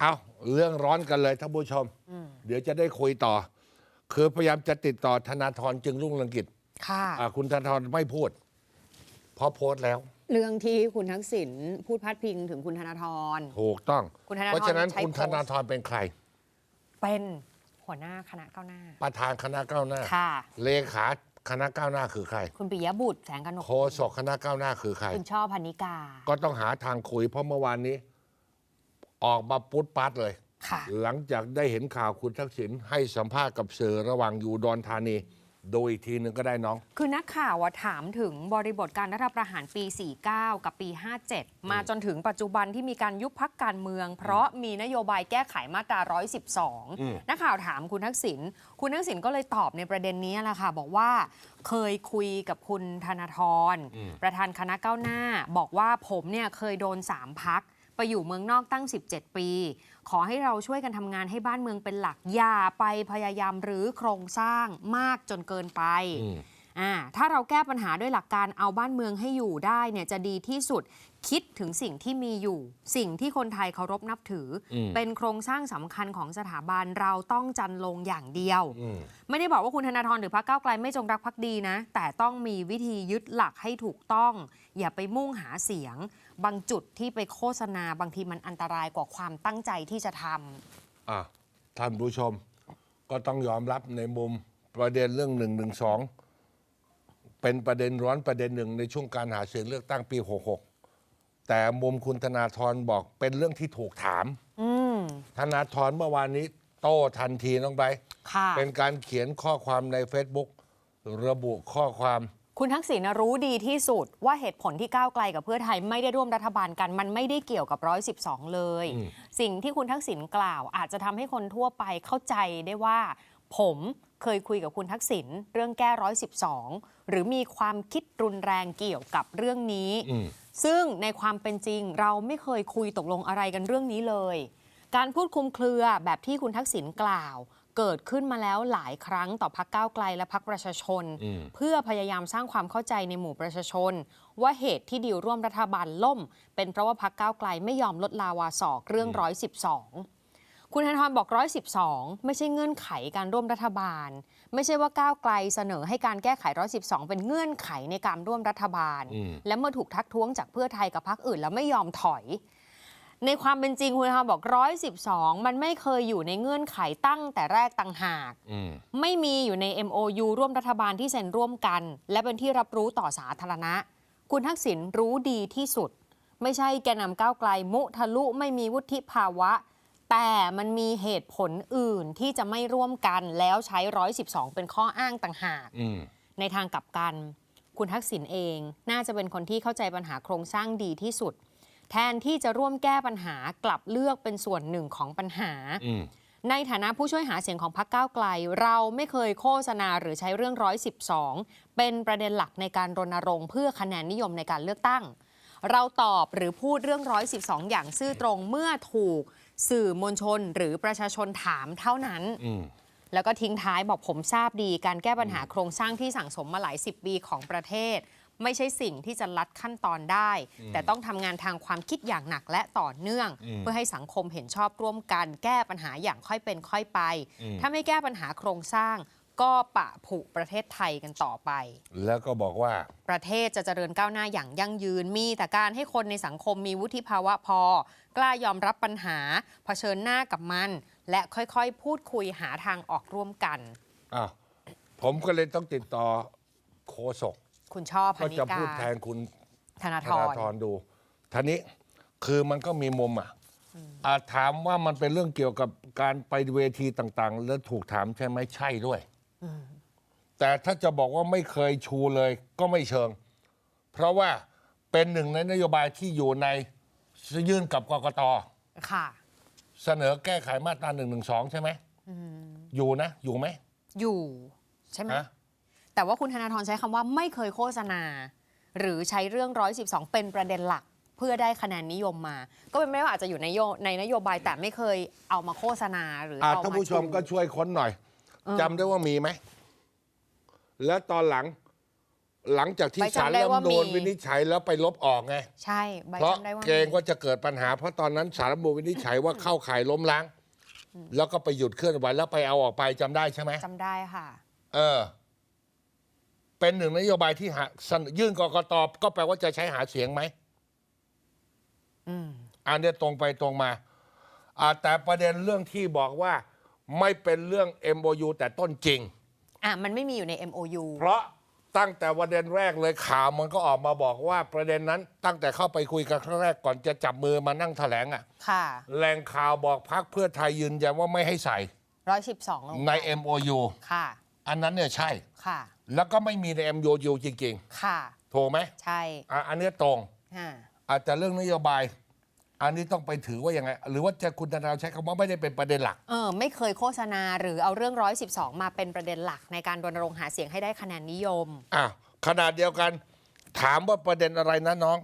เอาเรื่องร้อนกันเลยท่านผู้ชม เดี๋ยวจะได้คุยต่อ คือพยายามจะติดต่อธนาธรจึงรุ่งเรืองกิจค่ะอ่าคุณธนาธรไม่พูด เพราะโพสต์แล้ว เรื่องที่คุณทักษิณพูดพาดพิงถึงคุณธนาธร ถูกต้อง คุณธนาธรเพราะฉะนั้นใช้คุณโพธสต์ นาธรเป็นใคร เป็นหัวหน้าคณะก้าวหน้า ประธานคณะก้าวหน้า ค่ะ เลขาคณะก้าวหน้าคือใครคุณปิยบุตรแสงกนกโฆษกคณะก้าวหน้าคือใคร คุณช่อพันนิกา ก็ต้องหาทางคุยเพราะเมื่อวานนี้ ออกมาปุ๊ดปัดเลยค่ะหลังจากได้เห็นข่าวคุณทักษิณให้สัมภาษณ์กับสื่อระหว่างอยู่อุดอนธานี โดยอีกทีหนึ่งก็ได้น้อง คือนักข่าวอะถามถึงบริบทการรัฐประหารปี 49 กับปี 57 มาจนถึงปัจจุบันที่มีการยุบพักการเมือง เพราะมีนโยบายแก้ไขมาตราอืม112 นักข่าวถามคุณทักษิณ คุณทักษิณก็เลยตอบในประเด็นนี้แหละค่ะบอกว่าเคยคุยกับคุณธนาธรประธานคณะก้าวหน้า บอกว่าผมเนี่ยเคยโดน3พัก ไปอยู่เมืองนอกตั้ง 17 ปี ขอให้เราช่วยกันทำงานให้บ้านเมืองเป็นหลัก อย่าไปพยายามรื้อโครงสร้างมากจนเกินไปอืมอ่าถ้าเราแก้ปัญหาด้วยหลักการเอาบ้านเมืองให้อยู่ได้เนี่ยจะดีที่สุดคิดถึงสิ่งที่มีอยู่ สิ่งที่คนไทยเคารพนับถืออมเป็นโครงสร้างสำคัญของสถาบันเราต้องจันลงอย่างเดียวอืมไม่ได้บอกว่าคุณธนาธรหรือพรรคก้าวไกลไม่จงรักภักดีนะ แต่ต้องมีวิธียึดหลักให้ถูกต้อง อย่าไปมุ่งหาเสียง บางจุดที่ไปโฆษณาบางทีมันอันตรายกว่าความตั้งใจที่จะทำอะท่านผู้ชมก็ต้องยอมรับในมุมประเด็นเรื่องหนึ่งหนึ่งสองเป็นประเด็นร้อนประเด็นหนึ่งในช่วงการหาเสียงเลือกตั้งปี 66 แต่มุมคุณธนาธรบอกเป็นเรื่องที่ถูกถามอืมธนาธรเมื่อวานนี้ โต้ทันทีน้องไปค่ะ เป็นการเขียนข้อความใน Facebook ระบุข้อความ คุณทักษิณน่ะรู้ดีที่สุดว่าเหตุผลที่ก้าวไกลกับเพื่อไทยไม่ได้ร่วมรัฐบาลกัน มันไม่ได้เกี่ยวกับ 112 เลยอืมสิ่งที่คุณทักษิณกล่าว อาจจะทำให้คนทั่วไปเข้าใจได้ว่า ผมเคยคุยกับคุณทักษิณเรื่องแก้ 112 หรือมีความคิดรุนแรงเกี่ยวกับเรื่องนี้อืมซึ่งในความเป็นจริงเราไม่เคยคุยตกลงอะไรกันเรื่องนี้เลย การพูดคลุมเครือแบบที่คุณทักษิณกล่าว เกิดขึ้นมาแล้วหลายครั้งต่อพักก้าวไกลและพักประชาชนอืมเพื่อพยายามสร้างความเข้าใจในหมู่ประชาชน ว่าเหตุที่ดีลร่วมรัฐบาลล่ม เป็นเพราะว่าพักก้าวไกลไม่ยอมลดลาวาศอกเรื่อง112คุณธนาธรบอก 112 ไม่ใช่เงื่อนไขการร่วมรัฐบาล ไม่ใช่ว่าก้าวไกลเสนอให้การแก้ไข 112 เป็นเงื่อนไขในการร่วมรัฐบาลอืมและเมื่อถูกทักท้วงจากเพื่อไทยกับพรรคอื่นแล้วไม่ยอมถอย ในความเป็นจริงคุณธนาธรบอก112มันไม่เคยอยู่ในเงื่อนไขตั้งแต่แรกต่างหากอืมไม่มีอยู่ใน MOU ร่วมรัฐบาลที่เซ็นร่วมกัน และเป็นที่รับรู้ต่อสาธารณะ คุณทักษิณรู้ดีที่สุด ไม่ใช่แกนนำก้าวไกลมุทะลุไม่มีวุฒิภาวะ แต่มันมีเหตุผลอื่นที่จะไม่ร่วมกันแล้วใช้112เป็นข้ออ้างต่างหากอืมในทางกลับกัน คุณทักษิณเองน่าจะเป็นคนที่เข้าใจปัญหาโครงสร้างดีที่สุด แทนที่จะร่วมแก้ปัญหากลับเลือกเป็นส่วนหนึ่งของปัญหาอืมในฐานะผู้ช่วยหาเสียงของพรรคก้าวไกล เราไม่เคยโฆษณาหรือใช้เรื่อง 112 เป็นประเด็นหลักในการรณรงค์เพื่อคะแนนนิยมในการเลือกตั้ง เราตอบหรือพูดเรื่อง 112 อย่างซื่อตรงเมื่อถูกสื่อมวลชนหรือประชาชนถามเท่านั้นอืมแล้วก็ทิ้งท้ายบอกผมทราบดีการแก้ปัญหาโครงสร้างที่สั่งสมมาหลายสิบปีของประเทศ ไม่ใช่สิ่งที่จะลัดขั้นตอนได้ แต่ต้องทำงานทางความคิดอย่างหนักและต่อเนื่องอืมเพื่อให้สังคมเห็นชอบร่วมกัน แก้ปัญหาอย่างค่อยเป็นค่อยไปอืมถ้าไม่แก้ปัญหาโครงสร้างก็ปะผุประเทศไทยกันต่อไป แล้วก็บอกว่า ประเทศจะเจริญก้าวหน้าอย่างยั่งยืน มีแต่การให้คนในสังคมมีวุฒิภาวะพอ กล้ายอมรับปัญหา เผชิญหน้ากับมัน และค่อยๆ พูดคุยหาทางออกร่วมกัน อ้าว ผมก็เลยต้องติดต่อโฆษก คุณชอบพัก็นิจะกาพูดแทนคุณธนาธธนารธรดูทีนี้คือมันก็มีมุมอะอะถามว่ามันเป็นเรื่องเกี่ยวกับการไปเวทีต่างๆ แล้วถูกถามใช่ไหมใช่ด้วย แต่ถ้าจะบอกว่าไม่เคยชูเลยก็ไม่เชิง เพราะว่าเป็นหนึ่งในนโยบายที่อยู่ในยื่นกับกกต ค่ะ เสนอแก้ไขมาตราหนึ่งหนึ่งสองใช่ไหม อยู่นะ อยู่ไหมอยู่ใช่ไหมฮะ แต่ว่าคุณธนาธรใช้คำว่าไม่เคยโฆษณา หรือใช้เรื่อง 112 เป็นประเด็นหลักเพื่อได้คะแนนนิยมมา ก็เป็นไม่ได้ว่าอาจจะอยู่ในโยในนโยบายแต่ไม่เคยเอามาโฆษณาหรืออะเอาท่านมาผู้ชมชูก็ช่วยค้นหน่อยจำได้ว่ามีไหม แล้วตอนหลัง หลังจากที่ใบศาลจำได้รัฐธรรว่ามนูญมีวินิจฉัยแล้วไปลบออกไง ใช่ใบเพราะจำได้ว่าเกรงมีว่าจะเกิดปัญหา เพราะตอนนั้นสารรัฐธรรมนูญวินิจฉัยว่าเข้าข่ายล้มล้าง แล้วก็ไปหยุดเคลื่อนไหวแล้วไปเอาออกไปจำได้ใช่ไหมจำได้ค่ะ เออ เป็นหนึ่งนโยบายที่หาเสนอยื่นกกตก็แปลว่าจะใช้หาเสียงไหมอืมอันเนี้ยตรงไปตรงมาอ่าแต่ประเด็นเรื่องที่บอกว่าไม่เป็นเรื่อง MOU แต่ต้นจริง อะมันไม่มีอยู่ใน MOU เพราะตั้งแต่ประเด็นแรกเลยข่าวมันก็ออกมาบอกว่าประเด็นนั้นตั้งแต่เข้าไปคุยกันครั้งแรกก่อนจะจับมือมานั่งแถลงอะ่ะ ค่ะแหล่งข่าวบอกพักเพื่อไทยยืนยันว่าไม่ให้ใส่ร้อยสิบสองใน MOU ค่ะ อันนั้นเนี่ยใช่ ค่ะ แล้วก็ไม่มีใน MOU จริงค่ะ ๆ ถูกไหมใช่อะอันเนี้ยตรง อ่าอาจจะเรื่องนโยบาย อันนี้ต้องไปถือว่ายังไง หรือว่าจะคุณธนาใช้คำว่าไม่ได้เป็นประเด็นหลัก เออไม่เคยโฆษณาหรือเอาเรื่อง 112 มาเป็นประเด็นหลักในการรณรงค์หาเสียงให้ได้คะแนนนิยม อะขนาดเดียวกัน ถามว่าประเด็นอะไรนะน้อง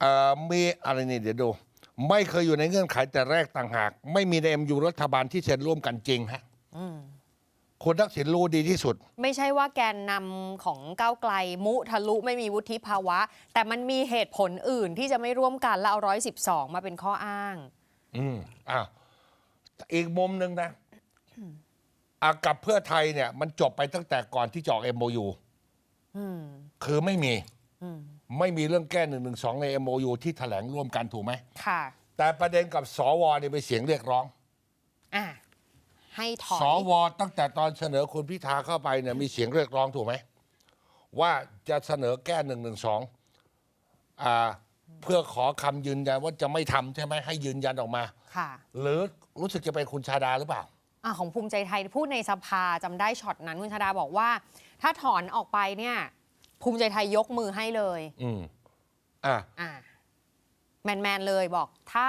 เอ่อมีอะไรนี่เดี๋ยวดู ไม่เคยอยู่ในเงื่อนไขแต่แรกต่างหาก ไม่มีในเอ็มยูรัฐบาลที่เซ็นร่วมกันจริงฮะอืม คุณทักษิณรู้ดีที่สุด ไม่ใช่ว่าแกนนำของก้าวไกลมุทะลุไม่มีวุฒิภาวะ แต่มันมีเหตุผลอื่นที่จะไม่ร่วมกันแล้วเอา112มาเป็นข้ออ้าง อืมอะอีกมุมหนึ่งนะอะกับเพื่อไทยเนี่ย มันจบไปตั้งแต่ก่อนที่จะออกเอ็มโอยูอืมคือไม่มีอืมไม่มีเรื่องแก้หนึ่งหนึ่งสองใน MOU ที่แถลงร่วมกันถูกไหมค่ะ แต่ประเด็นกับสวเนี่ยเป็นเสียงเรียกร้อง อะ ให้ถอย สวตั้งแต่ตอนเสนอคุณพิธาเข้าไปเนี่ยมีเสียงเรียกร้องถูกไหม ว่าจะเสนอแก้หนึ่งหนึ่งสองอ่าเพื่อขอคำยืนยันว่าจะไม่ทำใช่ไหมให้ยืนยันออกมา ค่ะหรือรู้สึกจะเป็นคุณชาดาหรือเปล่า อะของภูมิใจไทยพูดในสภาจำได้ช็อตนั้นคุณชาดาบอกว่า ถ้าถอนออกไปเนี่ย ภูมิใจไทยยกมือให้เลย อืมอ่าอะแมนๆเลยบอกถ้า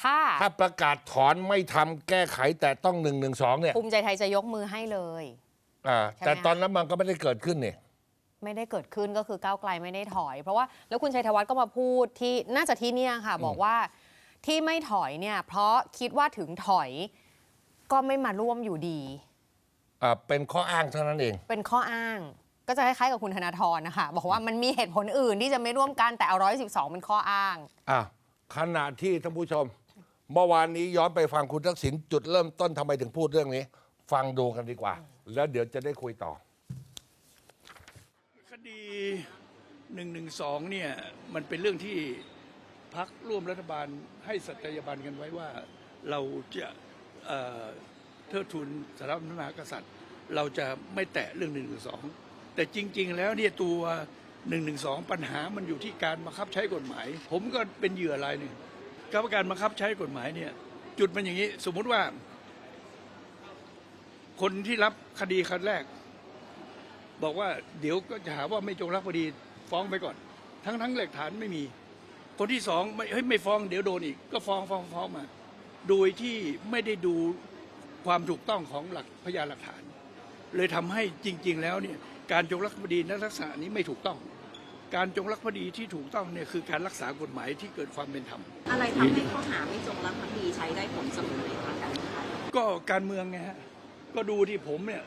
ถ้าถ้าประกาศถอนไม่ทำแก้ไขแต่ต้องหนึ่งหนึ่งสองเนี่ยภูมิใจไทยจะยกมือให้เลยอ่าใช่ไหมแต่ตอนนั้นมันก็ไม่ได้เกิดขึ้นเนี่ยไม่ได้เกิดขึ้นก็คือก้าวไกลไม่ได้ถอย เพราะว่าแล้วคุณชัยธวัฒน์ก็มาพูดที่น่าจะที่เนี่ยค่ะ บอกว่าที่ไม่ถอยเนี่ย เพราะคิดว่าถึงถอยก็ไม่มาร่วมอยู่ดีอ่าเป็นข้ออ้างเท่านั้นเอง เป็นข้ออ้างก็จะคล้ายๆกับคุณธนาธรนะคะ บอกว่ามันมีเหตุผลอื่นที่จะไม่ร่วมกันแต่เอาร้อยสิบสองเป็นข้ออ้างอะขณะที่ท่านผู้ชม เมื่อวานนี้ย้อนไปฟังคุณทักษิณจุดเริ่มต้นทำไมถึงพูดเรื่องนี้ ฟังดูกันดีกว่า แล้วเดี๋ยวจะได้คุยต่อ คดี1นึเนี่ยมันเป็นเรื่องที่พักร่วมรัฐบาลให้สัตยาบันกันไว้ว่าเราจะเอ่อเทิดทูนสถาบันพระมหากษัตริย์ เราจะไม่แตะเรื่อง1นึแต่จริง ๆ แล้วเนี่ยตัว1นึปัญหามันอยู่ที่การบังคับใช้กฎหมาย ผมก็เป็นเหยื่อรายหนึ่ง กับการบังคับใช้กฎหมายเนี่ย จุดมันอย่างนี้ สมมุติว่า คนที่รับคดีครั้งแรก บอกว่าเดี๋ยวก็จะหาว่าไม่จงรักภักดีฟ้องไปก่อน ทั้งทั้งหลักฐานไม่มี คนที่สองไม่เฮ้ยไม่ฟ้องเดี๋ยวโดนอีก ก็ฟ้องฟ้องฟ้องมา โดยที่ไม่ได้ดูความถูกต้องของหลักพยานหลักฐาน เลยทำให้จริง ๆ แล้วเนี่ยการจงรักภักดีในลักษณะนี้ไม่ถูกต้อง การจงรักภักดีที่ถูกต้องเนี่ยคือการรักษากฎหมายที่เกิดความเป็นธรรม อะไรทำให้ข้อหาไม่จงรักภักดีใช้ได้ผลเสมอในทางการเมืองไทยก็การเมืองไงฮะก็ดูที่ผมเนี่ย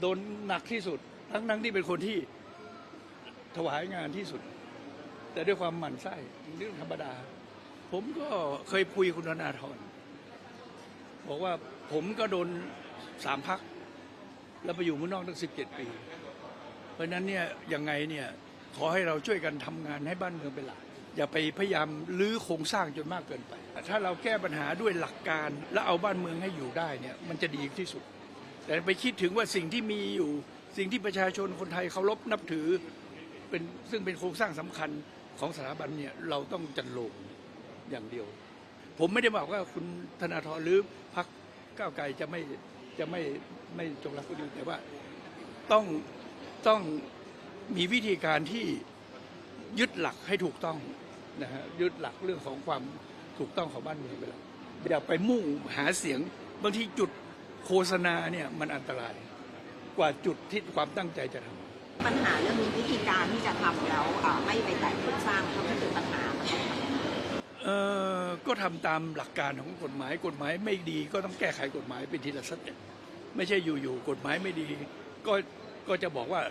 โดนหนักที่สุด ทั้งทั้งที่เป็นคนที่ถวายงานที่สุด แต่ด้วยความหมั่นไส้เรื่องธรรมดา ผมก็เคยคุยคุณธนาธรบอกว่าผมก็โดนสามพัก แล้วไปอยู่เมืองนอกตั้งสิบเจ็ดปี เพราะฉะนั้นเนี่ยยังไงเนี่ย ขอให้เราช่วยกันทำงานให้บ้านเมืองเป็นหลักอย่าไปพยายามลื้อโครงสร้างจนมากเกินไป ถ้าเราแก้ปัญหาด้วยหลักการและเอาบ้านเมืองให้อยู่ได้เนี่ยมันจะดีที่สุด แต่ไปคิดถึงว่าสิ่งที่มีอยู่ สิ่งที่ประชาชนคนไทยเคารพนับถือเป็นซึ่งเป็นโครงสร้างสำคัญของสถาบันเนี่ยเราต้องจันลงอย่างเดียว ผมไม่ได้บอกว่าคุณธนาธรหรือพรรคก้าวไกลจะไม่จะไม่ไม่จงรักภักดีแต่ว่าต้องต้อง มีวิธีการที่ยึดหลักให้ถูกต้องนะฮะยึดหลักเรื่องของความถูกต้องของบ้านเมืองไปแล้วอย่าไปมุ่งหาเสียงบางทีจุดโฆษณาเนี่ยมันอันตรายกว่าจุดที่ความตั้งใจจะทำปัญหาเรื่องวิธีการที่จะทำแล้วอ่าไม่ไปแตะโครงสร้างทำให้เกิดปัญหามันต้องทำยังไงเอ่อก็ทำตามหลักการของกฎหมายกฎหมายไม่ดีก็ต้องแก้ไขกฎหมายเป็นทีละสเต็ปไม่ใช่อยู่ๆกฎหมายไม่ดี ก็ก็จะบอกว่า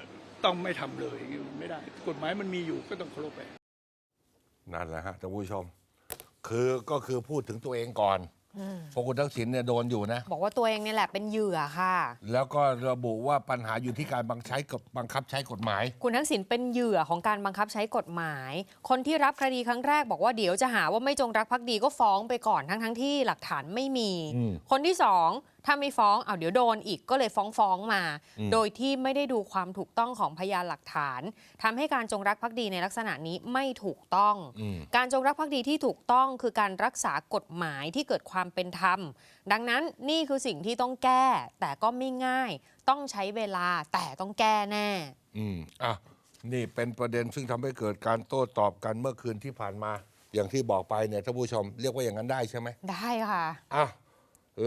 ต้องไม่ทำเลยอย่างนี้มันไม่ได้ กฎหมายมันมีอยู่ก็ต้องเคารพไปนั่นแหละฮะท่านผู้ชม คือก็คือพูดถึงตัวเองก่อนเพราะคุณทักษิณเนี่ยโดนอยู่นะ บอกว่าตัวเองเนี่ยแหละเป็นเหยื่อค่ะ แล้วก็ระบุว่าปัญหาอยู่ที่การบังใช้กับบังคับใช้กฎหมาย คุณทักษิณเป็นเหยื่อของการบังคับใช้กฎหมาย คนที่รับคดีครั้งแรกบอกว่าเดี๋ยวจะหาว่าไม่จงรักภักดีก็ฟ้องไปก่อนทั้งทั้งๆที่หลักฐานไม่มีอืมคนที่สองถ้าไม่ฟ้องเอาเดี๋ยวโดนอีกก็เลยฟ้องฟ้องมาอืมโดยที่ไม่ได้ดูความถูกต้องของพยานหลักฐานทำให้การจงรักภักดีในลักษณะนี้ไม่ถูกต้องอืมการจงรักภักดีที่ถูกต้องคือการรักษากฎหมายที่เกิดความเป็นธรรม ดังนั้นนี่คือสิ่งที่ต้องแก้ แต่ก็ไม่ง่าย ต้องใช้เวลาแต่ต้องแก้แน่ อืมอะนี่เป็นประเด็นซึ่งทำให้เกิดการโต้ตอบกันเมื่อคืนที่ผ่านมา อย่างที่บอกไปเนี่ยท่านผู้ชม เรียกว่าอย่างนั้นได้ใช่ไหมได้ค่ะอะ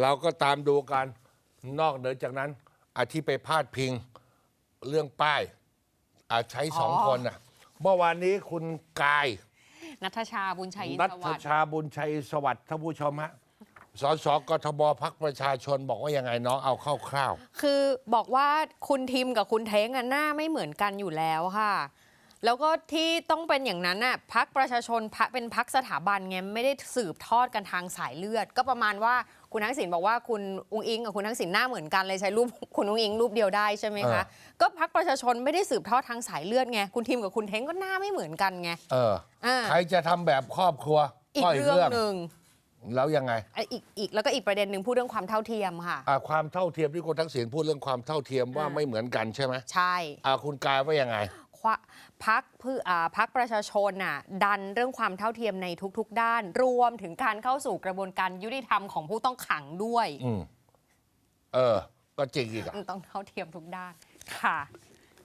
เราก็ตามดูกันนอกเหนือจากนั้นอาที่ไปพาดพิงเรื่องป้ายอาใช้สองอ๋อคนน่ะเมื่อวานนี้คุณกาย นัทชาบุญชัยอินนัททวัฒน์ชาบุญชัยสวัสดิ์ท่านผู้ชมฮะสสกทบพักประชาชนบอกว่ายังไงน้องเอาคร่าวคือบอกว่าคุณทิมกับคุณเท้งอะหน้าไม่เหมือนกันอยู่แล้วค่ะ แล้วก็ที่ต้องเป็นอย่างนั้นน่ะพักประชาชนพรรคเป็นพักสถาบันไงไม่ได้สืบทอดกันทางสายเลือด ก็ประมาณว่า คุณทักษิณบอกว่าคุณอุ้งอิงกับคุณทักษิณหน้าเหมือนกันเลยใช้รูปคุณอุ้งอิงรูปเดียวได้ใช่ไหมคะ ก็พักประชาชนไม่ได้สืบทอดทางสายเลือดไง คุณทิมกับคุณเท้งก็หน้าไม่เหมือนกันไงๆเอออ่าใครจะทำแบบครอบครัว อีกก็เรื่องหนึ่งแล้วยังไงอะอีกอีกแล้วก็อีกประเด็นหนึ่งพูดเรื่องความเท่าเทียมค่ะอะความเท่าเทียมที่คุณทักษิณพูดเรื่องความเท่าเทียมว่าอ่าไม่เหมือนกันใช่ไหมใช่อะคุณกายว่ายังไงควะ พักเพื่ออ่าพักประชาชนน่ะดันเรื่องความเท่าเทียมในทุก ๆ ด้าน รวมถึงการเข้าสู่กระบวนการยุติธรรมของผู้ต้องขังด้วยอืมเออ ก็จริงอีกอะต้องเท่าเทียมทุกด้านค่ะ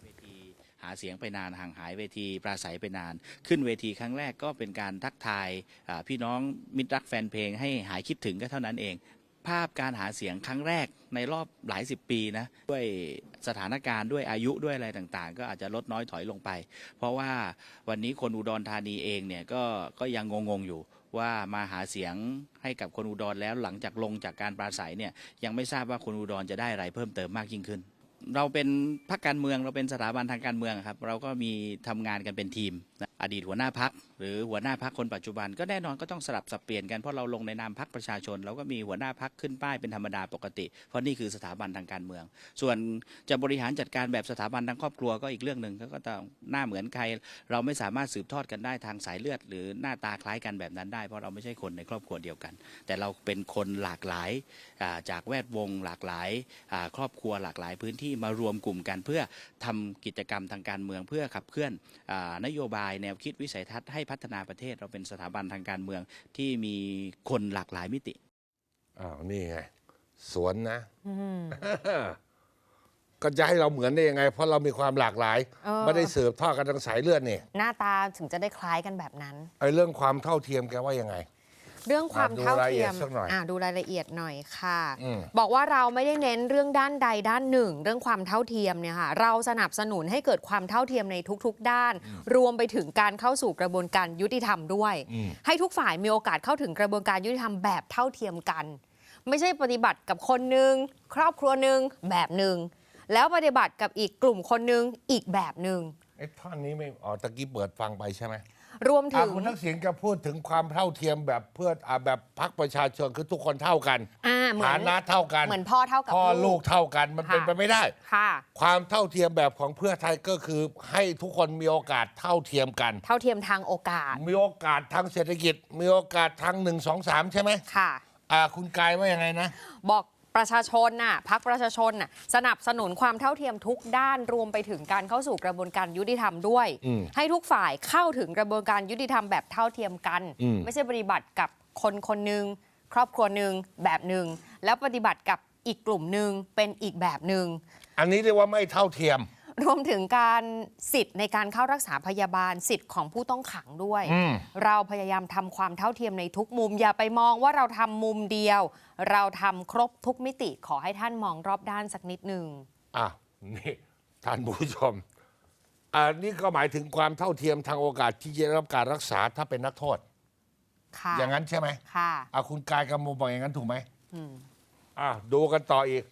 เวทีหาเสียงไปนานห่างหายเวทีปราศัยไปนาน ขึ้นเวทีครั้งแรกก็เป็นการทักทายอ่าพี่น้องมิตรรักแฟนเพลงให้หายคิดถึงก็เท่านั้นเอง ภาพการหาเสียงครั้งแรก ในรอบหลายสิบปีนะด้วยสถานการณ์ด้วยอายุด้วยอะไรต่างๆ ก็อาจจะลดน้อยถอยลงไป เพราะว่าวันนี้คนอุดรธานีเองเนี่ยก็ก็ยังงงๆอยู่ว่ามาหาเสียงให้กับคนอุดรแล้วหลังจากลงจากการปราศัยเนี่ยยังไม่ทราบว่าคนอุดรจะได้อะไรเพิ่มเติมมากยิ่งขึ้น เราเป็นพรรคการเมืองเราเป็นสถาบันทางการเมืองครับ เราก็มีทำงานกันเป็นทีมนะ อดีตหัวหน้าพักหรือหัวหน้าพักคนปัจจุบันก็แน่นอนก็ต้องสลับสับเปลี่ยนกันเพราะเราลงในนามพักประชาชน เราก็มีหัวหน้าพักขึ้นป้ายเป็นธรรมดาปกติ เพราะนี่คือสถาบันทางการเมือง ส่วนจะบริหารจัดการแบบสถาบันทางครอบครัวก็อีกเรื่องหนึ่งก็ต้องหน้าเหมือนใคร เราไม่สามารถสืบทอดกันได้ทางสายเลือด หรือหน้าตาคล้ายกันแบบนั้นได้ เพราะเราไม่ใช่คนในครอบครัวเดียวกัน แต่เราเป็นคนหลากหลายาจากแวดวงหลากหลายาครอบครัวหลากหลายพื้นที่มารวมกลุ่มกันเพื่อทำกิจกรรมทางการเมือง เพื่อขับเคลื่อนอนโยบายแนวคิดวิสัยทัศน์ให้พัฒนาประเทศเราเป็นสถาบันทางการเมืองที่มีคนหลากหลายมิติอ้าวนี่ไง สวนนะก็จะให้เราเหมือนได้ยังไง เพราะเรามีความหลากหลายเออไม่ได้สืบทอดกันทางสายเลือดนี่หน้าตาถึงจะได้คล้ายกันแบบนั้นไอ้เรื่องความเท่าเทียมแกว่ายังไง เรื่องความเท่าเทียมดูรายละเอียดสักหน่อยอ่าดูรายละเอียดหน่อยค่ะ อืม บอกว่าเราไม่ได้เน้นเรื่องด้านใดด้านหนึ่ง เรื่องความเท่าเทียมเนี่ยค่ะเราสนับสนุนให้เกิดความเท่าเทียมในทุกๆ ด้าน รวมไปถึงการเข้าสู่กระบวนการยุติธรรมด้วย อืม ให้ทุกฝ่ายมีโอกาสเข้าถึงกระบวนการยุติธรรมแบบเท่าเทียมกัน ไม่ใช่ปฏิบัติกับคนหนึ่งครอบครัวหนึ่งแบบหนึ่งแล้วปฏิบัติกับอีกกลุ่มคนหนึ่งอีกแบบหนึ่ง ไอ้ท่อนนี้ไม่อ๋อตะกี้เปิดฟังไปใช่ไหม รวมอะถึงคุณทักษิณก็พูดถึงความเท่าเทียมแบบเพื่ออะแบบพักประชาชนคือทุกคนเท่ากันอ่าเหมือฐานนะเท่ากันเหมือนพ่อเท่ากับพ่อลูกเท่ากันมันเป็นค่ะไปไม่ได้ ค่ะ ความเท่าเทียมแบบของเพื่อไทยก็คือ ให้ทุกคนมีโอกาสเท่าเทียมกัน เท่าเทียมทางโอกาสมีโอกาสทางเศรษฐกิจ มีโอกาสทางหนึ่งสองสามใช่ไหมค่ะ อ่าคุณกายว่ายังไงนะ บอก ประชาชนน่ะพักประชาชนน่ะสนับสนุนความเท่าเทียมทุกด้านรวมไปถึงการเข้าสู่กระบวนการยุติธรรมด้วยอืมให้ทุกฝ่ายเข้าถึงกระบวนการยุติธรรมแบบเท่าเทียมกันอืมไม่ใช่ปฏิบัติกับคนคนหนึ่งครอบครัวหนึ่งแบบหนึ่งแล้วปฏิบัติกับอีกกลุ่มหนึ่งเป็นอีกแบบหนึ่งอันนี้เรียกว่าไม่เท่าเทียม รวมถึงการสิทธิ์ในการเข้ารักษาพยาบาลสิทธิ์ของผู้ต้องขังด้วยอืมเราพยายามทำความเท่าเทียมในทุกมุม อย่าไปมองว่าเราทำมุมเดียว เราทำครบทุกมิติขอให้ท่านมองรอบด้านสักนิดหนึ่งอะนี่ท่านผู้ชมอันนี้ก็หมายถึงความเท่าเทียมทางโอกาสที่จะได้รับการรักษาถ้าเป็นนักโทษ ค่ะอย่างนั้นใช่ไหมค่ะอะคุณกายกำมลบอกอย่างนั้นถูกไหมอืม อะดูกันต่ออีก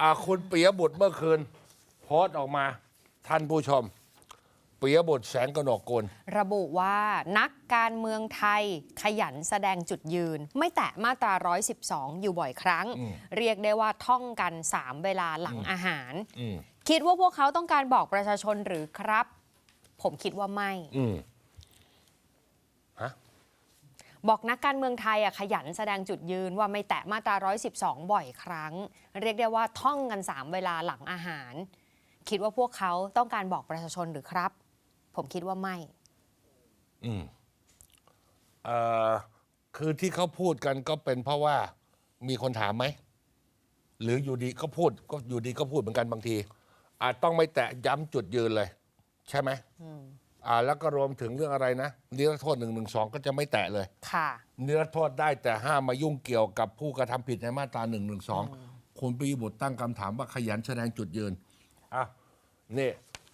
อะคุณปิยบุตรเมื่อคืนโพสต์ออกมาท่านผู้ชมปิยบุตรแสงกนกกุลระบุว่านักการเมืองไทยขยันแสดงจุดยืน ไม่แตะมาตรา 112 อยู่บ่อยครั้ง เรียกได้ว่าท่องกัน 3 เวลาหลังอาหารอืมคิดว่าพวกเขาต้องการบอกประชาชนหรือครับ ผมคิดว่าไม่อืมฮะบอกนักการเมืองไทยอะขยันแสดงจุดยืนว่าไม่แตะมาตรา 112 บ่อยครั้ง เรียกได้ว่าท่องกัน 3 เวลาหลังอาหาร คิดว่าพวกเขาต้องการบอกประชาชนหรือครับ ผมคิดว่าไม่ อืมเอ่อคือที่เขาพูดกันก็เป็นเพราะว่ามีคนถามไหม หรืออยู่ดีก็พูดก็อยู่ดีก็พูดเหมือนกันบางที อาจต้องไม่แตะย้ำจุดยืนเลย ใช่ไหมอ่า แล้วก็รวมถึงเรื่องอะไรนะนิรโทษหนึ่งหนึ่งสองก็จะไม่แตะเลย ค่ะ นิรโทษได้แต่ห้ามมายุ่งเกี่ยวกับผู้กระทำผิดในมาตราหนึ่งหนึ่งสองคุณปียบุตรตั้งคำถามว่าขยันแสดงจุดยืน อะนี่